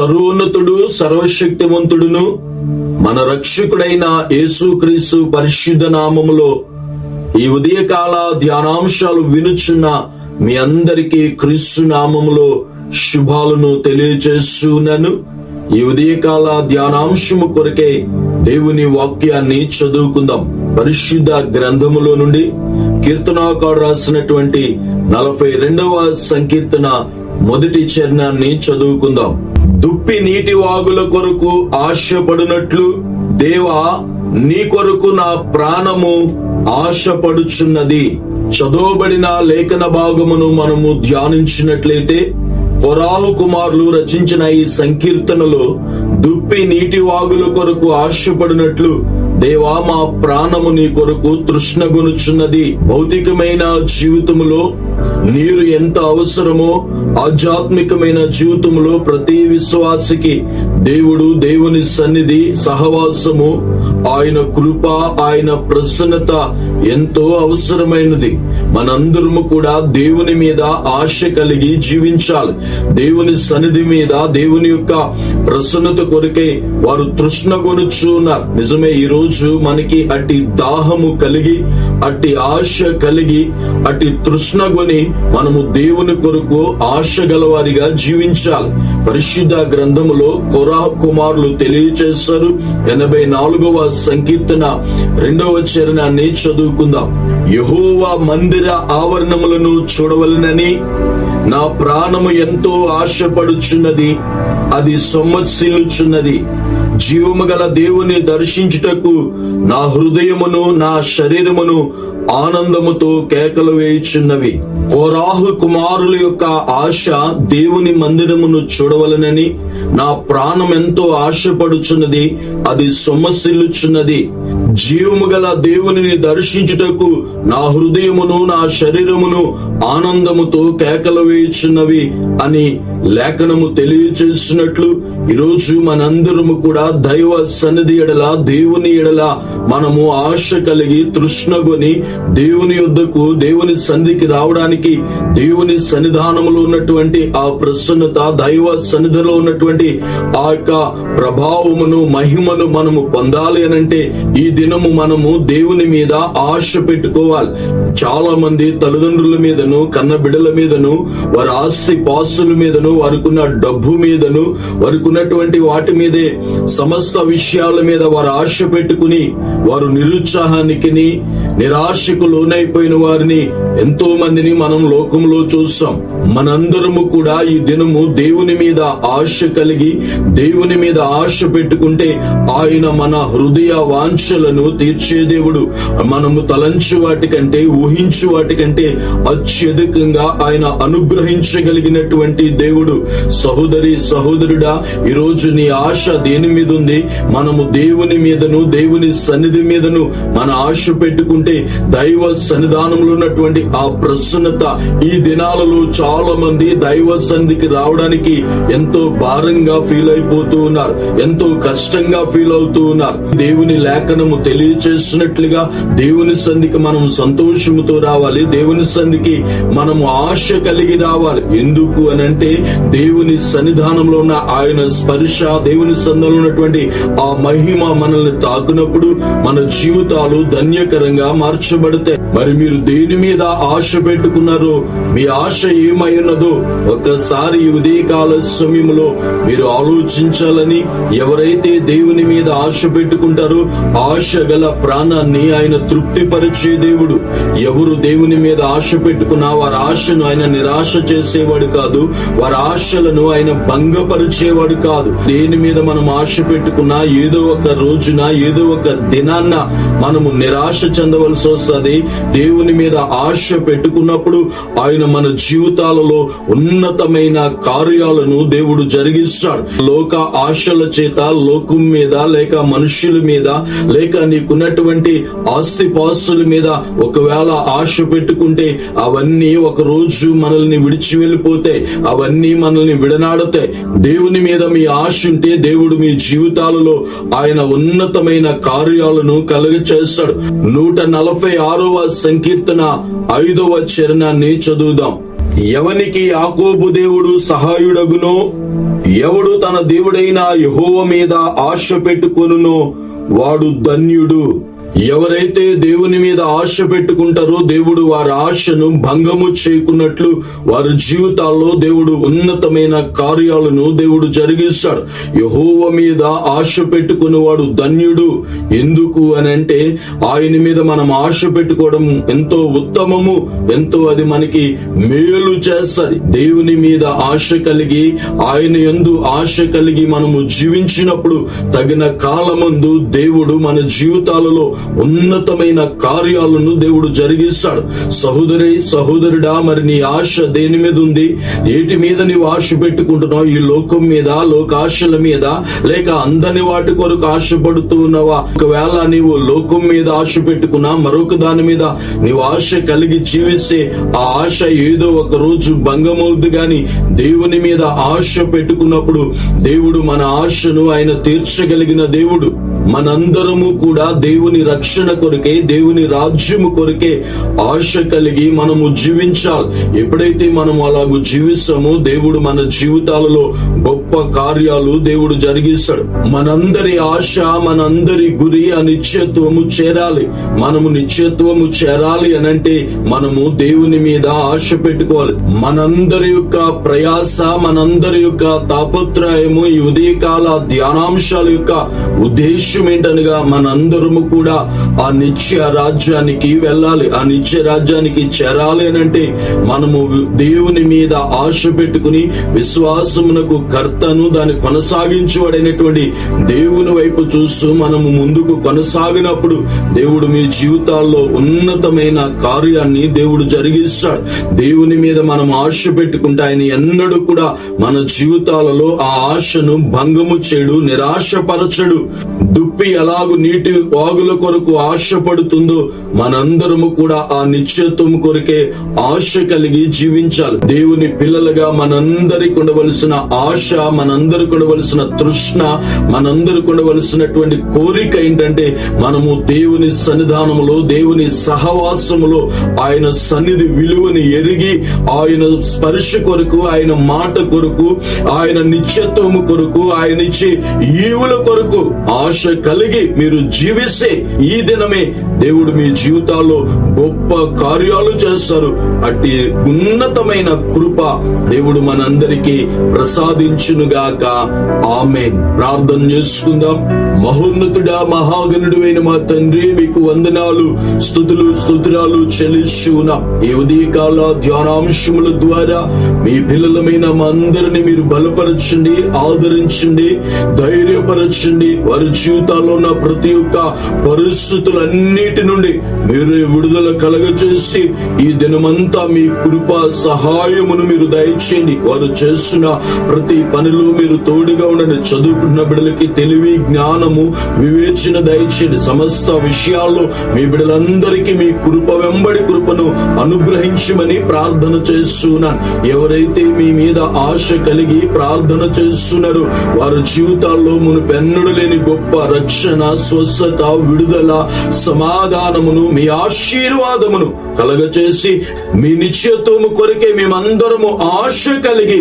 సర్వోన్నతుడు సర్వశక్తివంతుడును మన రక్షకుడైన యేసుక్రీస్తు పరిశుద్ధ నామములో ఈ ఉదయకాల ధ్యానాంశాలు వినుచున్న మీ అందరికీ క్రీస్తు నామములో శుభాలను తెలియజేస్తున్నాను. ఈ ఉదయకాల ధ్యానాంశము కొరకే దేవుని వాక్యాన్ని చదువుకుందాం. పరిశుద్ధ గ్రంథములో నుండి కీర్తనాకాడు రాసినటువంటి నలభై రెండవ సంకీర్తన మొదటి చరణాన్ని చదువుకుందాం. దుప్పి నీటి వాగుల కొరకు ఆశపడినట్లు దేవా నీ కొరకు నా ప్రాణము ఆశపడుచున్నది. చదవబడిన లేఖన భాగమును మనము ధ్యానించినట్లయితే కొరాహు కుమారులు రచించిన ఈ సంకీర్తనలో దుప్పి నీటి వాగుల కొరకు ఆశపడినట్లు దేవా మా ప్రాణము నీ కొరకు తృష్ణగొనుచున్నది. భౌతికమైన జీవితములో నీరు ఎంత అవసరమో ఆధ్యాత్మికమైన జీవితంలో ప్రతి విశ్వాసికి దేవుడు దేవుని సన్నిధి సహవాసము ఆయన కృప ఆయన ప్రసన్నత ఎంతో అవసరమైనది. మనందరము కూడా దేవుని మీద ఆశ కలిగి జీవించాలి. దేవుని సన్నిధి మీద దేవుని యొక్క ప్రసన్నత కొరకై వారు తృష్ణ కొనుచున్నారు నిజమే ఈ రోజు మనకి అట్టి దాహము కలిగి అట్టి ఆశ కలిగి అట్టి తృష్ణ కొని మనము దేవుని కొరకు ఆశ గలవారిగా జీవించాలి. పరిశుద్ధ గ్రంథములో కొరా కుమారులు తెలియచేస్తారు ఎనభై నాలుగవ సంకీర్తన రెండవ చరణాన్ని చదువుకుందాం. యహోవా మందిర ఆవరణములను చూడవలనని నా ప్రాణము ఎంతో ఆశపడుచున్నది అది సొమ్మసిల్లుచున్నది. జీవము గల దేవుని దర్శించుటకు నా హృదయమును నా శరీరమును ఆనందముతో కేకలు వేయుచున్నవి. కోరాహు కుమారుల యొక్క ఆశ దేవుని మందిరమును చూడవలనని నా ప్రాణం ఎంతో ఆశపడుచున్నది అది సొమ్మసిల్లుచున్నది. జీవము గల దేవునిని దర్శించుటకు నా హృదయమును నా శరీరమును ఆనందముతో కేకలు వేయుచున్నవి అని లేఖనము తెలియచేస్తున్నట్లు ఈరోజు మనందరము కూడా దైవ సన్నిధి ఎడల దేవుని ఎడల మనము ఆశ కలిగి తృష్ణగొని దేవుని యుద్ధకు దేవుని సన్నిధికి రావడానికి దేవుని సన్నిధానములో ఉన్నటువంటి ఆ ప్రసన్నత దైవ సన్నిధిలో ఉన్నటువంటి ఆ యొక్క ప్రభావమును మహిమను మనము పొందాలి అనంటే ఈ దినము మనము దేవుని మీద ఆశ పెట్టుకోవాలి. చాలా మంది తల్లిదండ్రుల మీదను కన్న బిడ్డల మీదను వారి ఆస్తి పాస్తుల మీదను వారికున్న డబ్బు మీదను వారికున్నటువంటి వాటి మీదే సమస్త విషయాల మీద వారు ఆశ పెట్టుకుని వారు నిరుత్సాహానికి నిరాశకు లోనైపోయిన వారిని ఎంతో మందిని మనం లోకంలో చూస్తాం. మనందరము కూడా ఈ దినము దేవుని మీద ఆశ కలిగి దేవుని మీద ఆశ పెట్టుకుంటే ఆయన మన హృదయ వాంఛలను తీర్చే దేవుడు మనము తలంచు వాటికంటే ఊహించు వాటికంటే అత్యధికంగా ఆయన అనుగ్రహించగలిగినటువంటి దేవుడు. సహోదరి సహోదరుడా ఈరోజు నీ ఆశ దేని మీద ఉంది మనము దేవుని మీదను దేవుని సన్నిధి మీదను మన ఆశ పెట్టుకుంటే దైవ సన్నిధానంలో ఉన్నటువంటి ఆ ప్రసన్నత ఈ దినాలలో చాలా మంది దైవ సన్నిధికి రావడానికి ఎంతో భారంగా ఫీల్ అయిపోతూ ఉన్నారు. ఎంతో కష్టంగా ఫీల్ అవుతూ ఉన్నారు. దేవుని లేఖనము తెలియచేస్తున్నట్లుగా దేవుని సంధికి మనం సంతోషముతో రావాలి. దేవుని సంధికి మనము ఆశ కలిగి రావాలి. ఎందుకు అని అంటే దేవుని సన్నిధానంలో ఉన్న ఆయన స్పర్శ దేవుని సంధంలో ఉన్నటువంటి ఆ మహిమ మనల్ని తాకునప్పుడు మన జీవితాలు ధన్యకరంగా మార్చబడతాయి మరి మీరు దేని మీద ఆశ పెట్టుకున్నారో మీ ఆశ ఏమై ఉన్నదో ఒక్కసారి ఉదయకాల సమయంలో మీరు ఆలోచించాలని ఎవరైతే దేవుని మీద ఆశ పెట్టుకుంటారో ఆశ గల ప్రాణాన్ని ఆయన తృప్తిపరిచే దేవుడు. ఎవరు దేవుని మీద ఆశ పెట్టుకున్నా వారి ఆశను ఆయన నిరాశ చేసేవాడు కాదు వారి ఆశలను ఆయన భంగపరిచేవాడు కాదు. దేని మీద మనం ఆశ పెట్టుకున్నా ఏదో ఒక రోజున ఏదో ఒక దినాన్న మనము నిరాశ ఉండవలసి వస్తుంది. దేవుని మీద ఆశ పెట్టుకున్నప్పుడు ఆయన మన జీవితాలలో ఉన్నతమైన కార్యాలను దేవుడు జరిగిస్తాడు. లోక ఆశల చేత లోకం మీద లేక మనుషుల మీద లేక నీకున్నటువంటి ఆస్తి పాస్తుల మీద ఒకవేళ ఆశ పెట్టుకుంటే అవన్నీ ఒక రోజు మనల్ని విడిచి వెళ్ళిపోతాయి. అవన్నీ మనల్ని విడనాడుతాయి. దేవుని మీద మీ ఆశ ఉంటే దేవుడు మీ జీవితాలలో ఆయన ఉన్నతమైన కార్యాలను కలుగ చేస్తాడు నూట నలభై ఆరవ సంకీర్తన ఐదవ చరణాన్ని చదువుదాం. ఎవనికి యాకోబు దేవుడు సహాయుడగునో ఎవడు తన దేవుడైన యహోవ మీద ఆశ పెట్టుకొనునో వాడు ధన్యుడు. ఎవరైతే దేవుని మీద ఆశ పెట్టుకుంటారో దేవుడు వారి ఆశను భంగము చేయకున్నట్లు వారి జీవితాల్లో దేవుడు ఉన్నతమైన కార్యాలను దేవుడు జరిగిస్తాడు. యహోవ మీద ఆశ పెట్టుకునేవాడు ధన్యుడు. ఎందుకు అని అంటే ఆయన మీద మనం ఆశ పెట్టుకోవడం ఎంతో ఉత్తమము ఎంతో అది మనకి మేలు చేస్తుంది. దేవుని మీద ఆశ కలిగి ఆయన ఎందు ఆశ కలిగి మనము జీవించినప్పుడు తగిన కాలమందు దేవుడు మన జీవితాలలో ఉన్నతమైన కార్యాలను దేవుడు జరిగిస్తాడు. సహోదరి సహోదరుడా మరి నీ ఆశ దేని మీద ఉంది? ఏటి మీద నీవు ఆశ పెట్టుకుంటున్నావు? ఈ లోకం మీద లోకాశల మీద లేక అందని వాటి కొరకు ఆశపడుతూ ఉన్నావా? ఒకవేళ నీవు లోకం మీద ఆశ పెట్టుకున్నా మరొక దాని మీద నీవు ఆశ కలిగి జీవిస్తే ఆ ఆశ ఏదో ఒక రోజు భంగమవుద్ది గాని దేవుని మీద ఆశ పెట్టుకున్నప్పుడు దేవుడు మన ఆశను ఆయన తీర్చగలిగిన దేవుడు. మనందరము కూడా దేవుని రక్షణ కొరకే దేవుని రాజ్యము కొరకే ఆశ కలిగి మనము జీవించాలి. ఎప్పుడైతే మనం అలాగూ జీవిస్తామో దేవుడు మన జీవితాలలో గొప్ప కార్యాలు దేవుడు జరిగిస్తాడు. మనందరి ఆశ మనందరి గురి ఆ నిత్యత్వము చేరాలి. మనము నిత్యత్వము చేరాలి అనంటే మనము దేవుని మీద ఆశ పెట్టుకోవాలి. మనందరి యొక్క ప్రయాస మనందరి యొక్క తాపత్రయము ఈ ఉదయకాల ధ్యానాంశాల యొక్క ఉద్దేశం ఏంటనగా మనందరము కూడా ఆ నిత్య రాజ్యానికి వెళ్ళాలి. ఆ నిత్య రాజ్యానికి చేరాలి అని అంటే మనము దేవుని మీద ఆశ పెట్టుకుని విశ్వాసమునకు కర్తను దాన్ని కొనసాగించువాడైనటువంటి దేవుని వైపు చూస్తూ మనము ముందుకు కొనసాగినప్పుడు దేవుడు మీ జీవితాల్లో ఉన్నతమైన కార్యాన్ని దేవుడు జరిగిస్తాడు. దేవుని మీద మనం ఆశ పెట్టుకుంటే ఆయన ఎన్నడూ కూడా మన జీవితాలలో ఆ ఆశను భంగము చేయడు నిరాశపరచడు. దుప్పి ఎలాగు నీటి వాగుల కొరకు ఆశపడుతుందో మనందరము కూడా ఆ నిశ్చయత్వం కొరకే ఆశ కలిగి జీవించాలి. దేవుని పిల్లలుగా మనందరికి ఉండవలసిన ఆశ మనందరికి ఉండవలసిన తృష్ణ మనందరికి ఉండవలసినటువంటి కోరిక ఏంటంటే మనము దేవుని సన్నిధానములో దేవుని సహవాసములో ఆయన సన్నిధి విలువని ఎరిగి ఆయన స్పర్శ కొరకు ఆయన మాట కొరకు ఆయన నిత్యత్వము కొరకు ఆయన ఇచ్చే ఈవుల కొరకు ఆశ కలిగి మీరు జీవిస్తే ఈ దినమే దేవుడు మీ జీవితాల్లో గొప్ప కార్యాలు చేస్తారు. అట్టి ఉన్నతమైన కృప దేవుడు మనందరికీ ప్రసాదించునుగాక. ఆమె ప్రార్థన చేసుకుందాం. మహోన్నతుడా మహాగణుడు అయిన మా తండ్రి మీకు వందనాలు స్థుతులు స్తోత్రాలు చెల్లిస్తున్నా ఈ ఉదయకాల ధ్యానాంశముల ద్వారా మీ పిల్లలమైన మా అందరిని మీరు బలపరచండి ఆదరించండి ధైర్యపరచండి. వారి జీవితాల్లో ఉన్న ప్రతి ఒక్క అన్నిటి నుండి మీరు విడుదల కలగచేసి ఈ దినమంతా మీ కృప సహాయమును మీరు దయచేయండి. వారు చేస్తున్న ప్రతి పనిలో మీరు తోడుగా ఉండండి. చదువుకున్న బిడ్డలకి తెలివి జ్ఞానము వివేచన దయచేయండి. సమస్త విషయాల్లో మీ బిడ్డలందరికీ మీ కృప వెంబడి కృపను అనుగ్రహించమని ప్రార్థన చేస్తున్నాను. ఎవరైతే మీ మీద ఆశ కలిగి ప్రార్థన చేస్తున్నారో వారి జీవితాల్లో మును పెన్నుడు లేని గొప్ప రక్షణ స్వస్థత విడుదల సమాధానమును మీ ఆశీర్వాదమును కలగచేసి మీ నిశ్చయత్వము కొరకే మేమందరము ఆశ కలిగి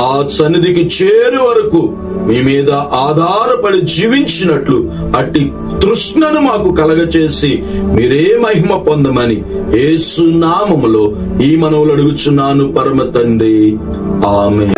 ఆ సన్నిధికి చేరు వరకు మీ మీద ఆధారపడి జీవించినట్లు అట్టి తృష్ణను మాకు కలగచేసి మీరే మహిమ పొందమని ఏసునామములో ఈ మనవులు అడుగుచున్నాను పరమ తండ్రి. ఆమె